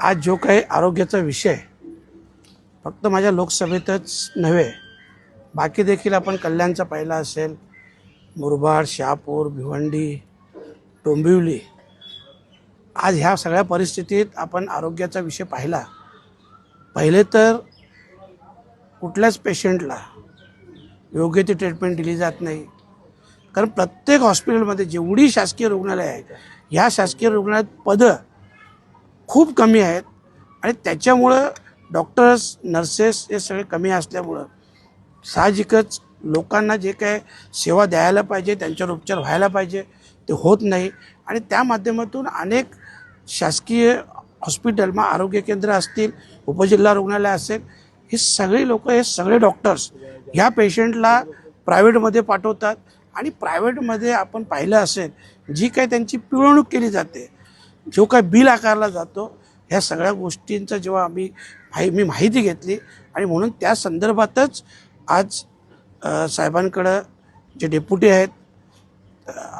आज जो काही आरोग्याचा विषय फक्त माझ्या लोकसभेतच नव्हे बाकी देखील आपण कल्याणचा पाहिला असेल मुरबाड शहापूर भिवंडी डोंबिवली आज ह्या सगळ्या परिस्थितीत आपण आरोग्याचा विषय पाहिला. पहिले तर कुठल्याच पेशंटला योग्य ती ट्रीटमेंट दिली जात नाही. कारण प्रत्येक हॉस्पिटलमध्ये जेवढी शासकीय रुग्णालय आहे ह्या शासकीय रुग्णालयात पदं खूप कमी आहेत. आणि त्याच्यामुळं डॉक्टर्स नर्सेस हे सगळे कमी असल्यामुळं साहजिकच लोकांना जे काय सेवा द्यायला पाहिजे त्यांच्यावर उपचार व्हायला पाहिजे ते होत नाही. आणि त्या माध्यमातून अनेक शासकीय हॉस्पिटल मग आरोग्य केंद्र असतील उपजिल्हा रुग्णालय असेल हे सगळे लोक हे सगळे डॉक्टर्स ह्या पेशंटला प्रायव्हेटमध्ये पाठवतात. आणि प्रायव्हेटमध्ये आपण पाहिलं असेल जी काय त्यांची पिळवणूक केली जाते जो काय बिल आकारला जातो ह्या सगळ्या गोष्टींचं जेव्हा आम्ही माहि मी माहिती घेतली आणि म्हणून त्या संदर्भातच आज साहेबांकडं जे डेप्युटी आहेत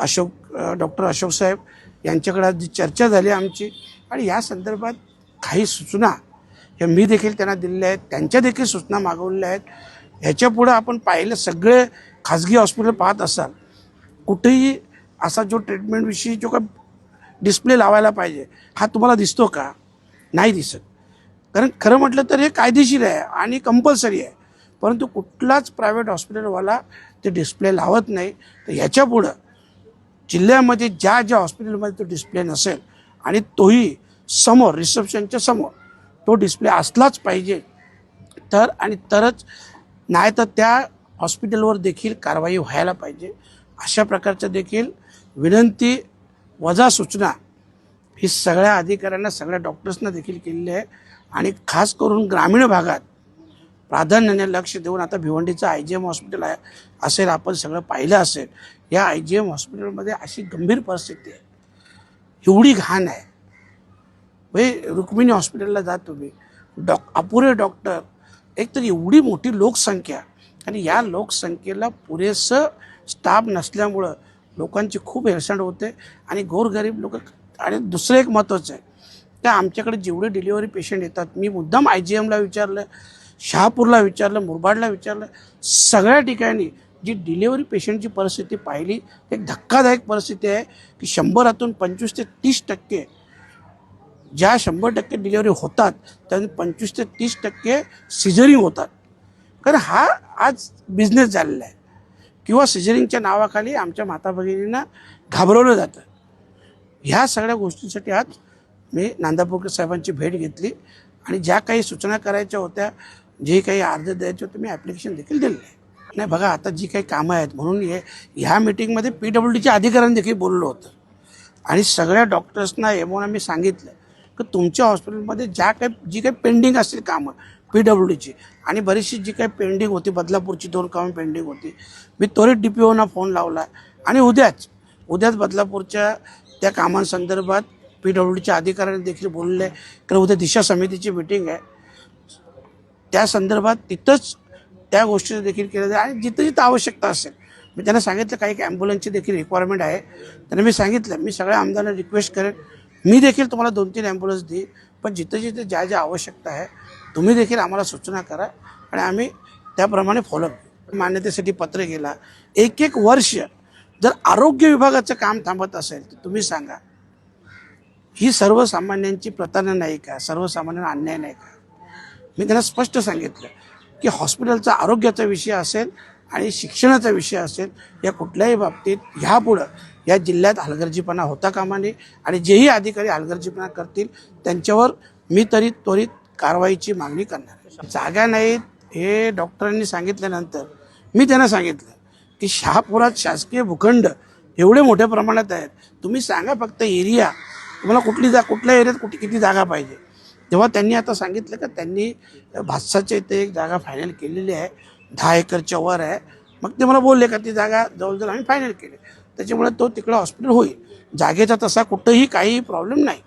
अशोक डॉक्टर अशोक साहेब यांच्याकडे आज जी चर्चा झाली आमची आणि या संदर्भात काही सूचना ह्या मी देखील त्यांना दिलेल्या आहेत त्यांच्या देखील सूचना मागवलेल्या आहेत. ह्याच्यापुढं आपण पाहिलं सगळे खाजगी हॉस्पिटल पाहत असाल कुठेही असा जो ट्रीटमेंटविषयी जो काय डिस्प्ले लावायला पाहिजे. हा तुम्हाला दिसतो का? नाही दिसत. कारण खरं म्हटलं तर हे कायदेशीर आहे आणि कंपल्सरी आहे. परंतु कुठलाच प्रायव्हेट हॉस्पिटलवाला ते डिस्प्ले लावत नाही. तर ह्याच्यापुढं जिल्ह्यामध्ये ज्या ज्या हॉस्पिटलमध्ये तो डिस्प्ले नसेल आणि तोही समोर रिसेप्शनच्या समोर तो डिस्प्ले असलाच पाहिजे तर आणि तरच नाही तर त्या हॉस्पिटलवर देखील कारवाई व्हायला पाहिजे. अशा प्रकारच्या देखील विनंती वजा सूचना ही सगळ्या अधिकाऱ्यांना सगळ्या डॉक्टर्सना देखील केलेली आहे. आणि खास करून ग्रामीण भागात प्राधान्याने लक्ष देऊन आता भिवंडीचं आय जी एम हॉस्पिटल आहे असेल आपण सगळं पाहिलं असेल या आय जी एम हॉस्पिटलमध्ये अशी गंभीर परिस्थिती आहे. एवढी घाण आहे. म्हणजे रुक्मिणी हॉस्पिटलला जा तुम्ही. डॉक अपुरे डॉक्टर एक तर एवढी मोठी लोकसंख्या. आणि या लोकसंख्येला पुरेसं स्टाफ नसल्यामुळं लोकांची खूप हेळसांड होते आणि गोरगरीब लोक आणि दुसरं एक महत्त्वाचं आहे त्या आमच्याकडे जेवढे डिलिव्हरी पेशंट येतात मी मुद्दाम आय जी एमला विचारलं शहापूरला विचारलं मुरबाडला विचारलं सगळ्या ठिकाणी जी डिलिव्हरी पेशंटची परिस्थिती पाहिली एक धक्कादायक परिस्थिती आहे की शंभरातून पंचवीस ते तीस टक्के ज्या शंभर टक्के डिलिव्हरी होतात त्यातून पंचवीस ते तीस टक्के सिझरिंग होतात. कारण हा आज बिझनेस झालेला आहे. किंवा सिझरिंगच्या नावाखाली आमच्या माता भगिनींना घाबरवलं जातं. ह्या सगळ्या गोष्टींसाठी आज मी नांदापूरकर साहेबांची भेट घेतली आणि ज्या काही सूचना करायच्या होत्या जे काही अर्ज द्यायचे होते मी ॲप्लिकेशन देखील दिलेलं आहे. नाही बघा आता जी काही कामं आहेत म्हणून हे ह्या मिटिंगमध्ये पी डब्ल्यू डीच्या अधिकाऱ्यांनी देखील बोललो होतं. आणि सगळ्या डॉक्टर्सना एमोना मी सांगितलं की तुमच्या हॉस्पिटलमध्ये ज्या काही जी काही पेंडिंग असतील कामं पी डब्ल्यू डीची आणि बरीचशी जी काही पेंडिंग होती बदलापूरची दोन कामं पेंडिंग होती मी त्वरित डी पी ओना फोन लावला. आणि उद्याच उद्याच बदलापूरच्या त्या कामांसंदर्भात पी डब्ल्यू डीच्या अधिकाऱ्यांनी देखील बोलले कारण उद्या दिशा समितीची मिटिंग आहे. त्या संदर्भात तिथंच त्या गोष्टीचं देखील केलं जाईल. आणि जिथं जिथं आवश्यकता असेल मी त्यांना सांगितलं काही एक ॲम्ब्युलन्सची देखील रिक्वायरमेंट आहे. त्यांना मी सांगितलं मी सगळ्या आमदारांना रिक्वेस्ट करेन. मी देखील तुम्हाला दोन तीन ॲम्ब्युलन्स देईन पण जिथं जिथं ज्या ज्या आवश्यकता आहे तुम्ही देखील आम्हाला सूचना करा आणि आम्ही त्याप्रमाणे फॉलो मान्यतेसाठी पत्र गेला. एक एक वर्ष जर आरोग्य विभागाचं काम थांबत असेल तर तुम्ही सांगा ही सर्वसामान्यांची प्रतारणा नाही का? सर्वसामान्यांना अन्याय नाही का? मी त्यांना स्पष्ट सांगितलं की हॉस्पिटलचा आरोग्याचा विषय असेल आणि शिक्षणाचा विषय असेल या कुठल्याही बाबतीत ह्यापुढं या जिल्ह्यात हलगर्जीपणा होता कामा नये आणि जेही अधिकारी हलगर्जीपणा करतील त्यांच्यावर मी तरी त्वरित कारवाईची मागणी करणार. आहे. जागा नाहीत हे डॉक्टरांनी सांगितल्यानंतर मी त्यांना सांगितलं की शहापुरात शासकीय भूखंड एवढे मोठ्या प्रमाणात आहेत. तुम्ही सांगा फक्त एरिया. तुम्हाला कुठली जा कुठल्या एरियात कुठे किती जागा पाहिजे? तेव्हा त्यांनी आता सांगितलं का त्यांनी भातसाच्या इथे एक जागा फायनल केलेली आहे. दहा एकरच्या वर आहे. मग ते मला बोलले का ती जागा जवळजवळ आम्ही फायनल केली. त्याच्यामुळे तो तिकडं हॉस्पिटल होईल. जागेचा तसा कुठंही काही प्रॉब्लेम नाही.